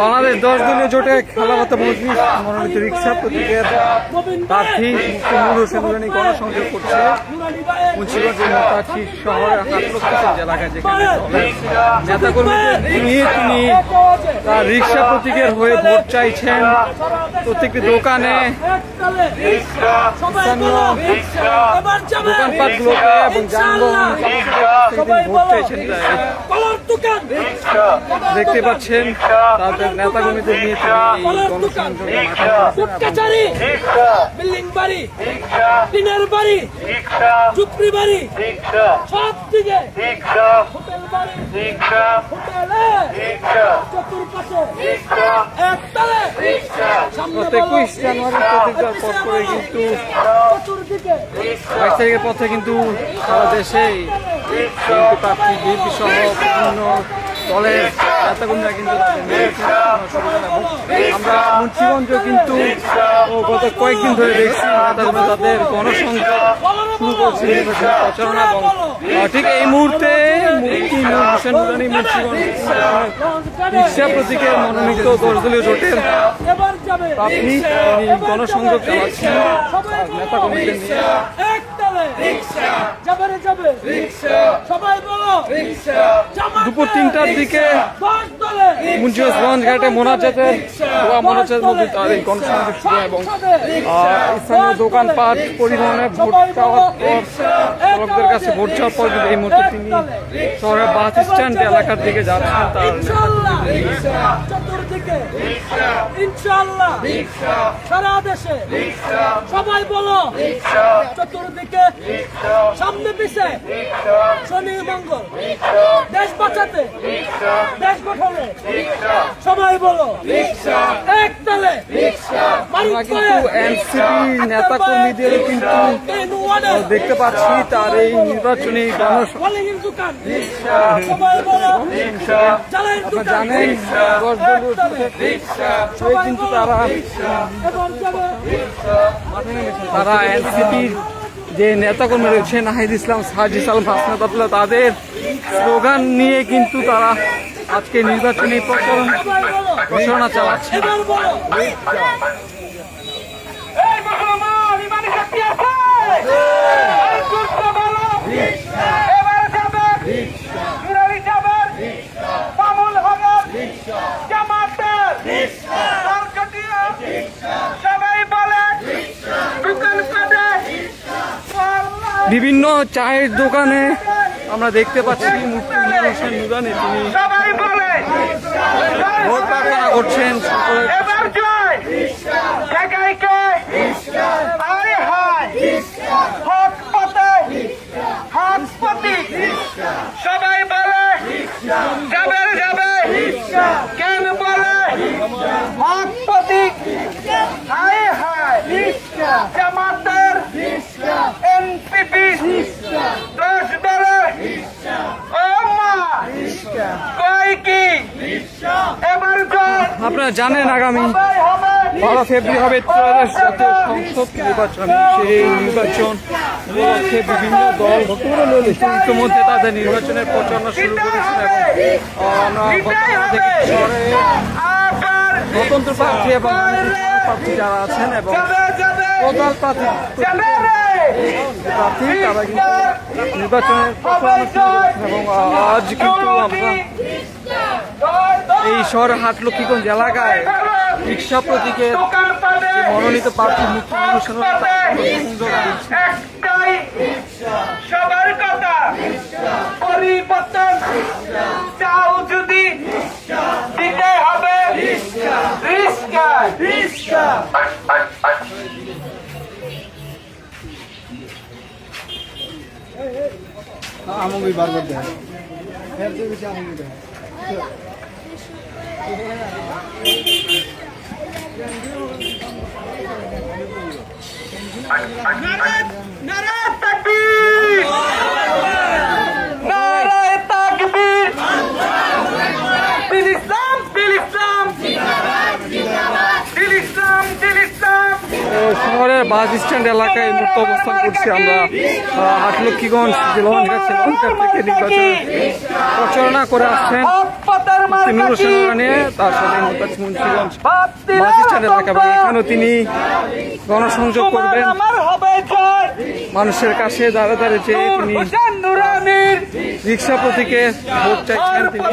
বাংলাদেশ দশ দলীয় জোটে খেলাপাতা মজলিস মনোনীত রিক্সা প্রতীকের প্রার্থী মুক্তি নূর হোসেন নুরানি গণসংযোগ করছে। মুন্সিগঞ্জের মোতাছি শহরের এলাকায় যেখানে দলের নেতাকর্মীদের নিয়ে তিনি তার রিক্সা প্রতীকের হয়ে ভোট চাইছেন। প্রত্যেকটি দোকানে দোকানপাটগুলোতে এবং যানবাহন ভোট চাইছেন দেখতে পাচ্ছেন তাদের নেতাকর্মীদের নিয়ে তিনি এই গণসংযোগে মাঠে নেমেছেন কাচারি বিল্ডিং বাড়ি। টিনের বাড়ি। চুপড়ি বাড়ি। সব দিকে। হোটেল বাড়ি। হোটেলে। চতুর্পাশে। একতলে। গত একুশ জানুয়ারি প্রতিজ্ঞার পর করে কিন্তু চতুর্দিকে। বাইশ তারিখের পথে কিন্তু সারা দেশেই বিএনপি প্রার্থী বিএনপি সহ বিভিন্ন দলের নেতাকর্মীরা কিন্তু আমরা মুন্সিগঞ্জ কিন্তু গত কয়েকদিন ধরে দেখছি তাদের গণসংখ্যা শুরু করছে নির্বাচনের প্রচারণা এবং ঠিক এই মুহূর্তে মুক্তি হোসেন নুরানি মুন্সিগঞ্জ রিক্সা প্রতীকের মনোনীত দশদলীয় জোটের প্রার্থী তিনি গণসংযোগ চালাচ্ছেন নেতাকর্মীদের নিয়ে একতলে যাবে রে যাবে। সবাই বলো। জামাতে দুপুর তিনটার দিকে মুন্সিগঞ্জ ঘাটে মোনাজাতের দোয়া মোনাজাতের মধ্যে তার এই গণসংযোগ এবং স্থানীয় দোকানপাট পরিবহনে ভোট চাওয়ার পর চালকদের কাছে ভোট চাওয়ার পর এই মুহূর্তে তিনি শহরের বাস স্ট্যান্ড এলাকার দিকে যাচ্ছেন তার ইনশাআল্লাহ চতুর্দিকে ইনশাআল্লাহ। সারা দেশে। সবাই বলো। চতুর্দিকে। সামনে পিছে। শনি মঙ্গল। দেশ বাঁচাতে। দেশ গঠনে। সবাই বলো। এক তালে। নেতা কর্মীদের কিন্তু দেখতে পাচ্ছি তার এই নির্বাচনী জানেন কিন্তু তারা তারা এনসিপির যে নেতাকর্মী রয়েছে, নাহিদ ইসলাম, সাজিস আলম, হাসনাত আবদুল্লাহ, তাদের স্লোগান নিয়ে কিন্তু তারা আজকে নির্বাচনী প্রচারণ চালাচ্ছে এবার বলো এই মুসলমান ইমানি শক্তি আছে এই দুষ্ট বলো এবার যাবে নুরালি যাবে পামুল হবে জামাতের সরকারিয়া সবাই বলে দোকান পাবে বিভিন্ন চায়ের দোকানে আমরা দেখতে পাচ্ছি হোসেন নুরানি তিনি ভোট প্রার্থনা করছেন সকলে আপনারা জানেন আগামী বারো ফেব্রুয়ারি হবে জাতীয় সংসদ নির্বাচন। সেই নির্বাচন বিভিন্ন দল। ইতিমধ্যে তাদের নির্বাচনের প্রচারণা শুরু আবার স্বতন্ত্র প্রার্থী এবং প্রার্থী যারা আছেন এবং প্রধান প্রার্থী প্রার্থী তারা কিন্তু নির্বাচনের প্রচারণা শুরু করেছেন এবং আজ কিন্তু আমরা এই শহরের হাটলক্ষ্মীগঞ্জ এলাকায় রিক্সা প্রতীকের মনোনীত প্রার্থী মুক্তি অনুষ্ঠান সবার কথা। পরিবর্তন। চাও যদি দিতে হবে। রিস্কা আমগুই বার করতে হয় এর চেয়ে বেশি আমগুই দেয় नाराज नाराज শহরের বাস স্ট্যান্ড এলাকায় এই মুহূর্তে অবস্থান করছি আমরা। আহ, হাটলক্ষ্মীগঞ্জ জেলা থেকে নির্বাচন প্রচারণা করে আসছেন। নিয়ে তার সাথে এলাকা এবং এখানেও তিনি গণসংযোগ করবেন। মানুষের কাছে দাঁড়ে দাঁড়িয়ে তিনি রিক্সা প্রতীকে ভোট চাইছেন তিনি।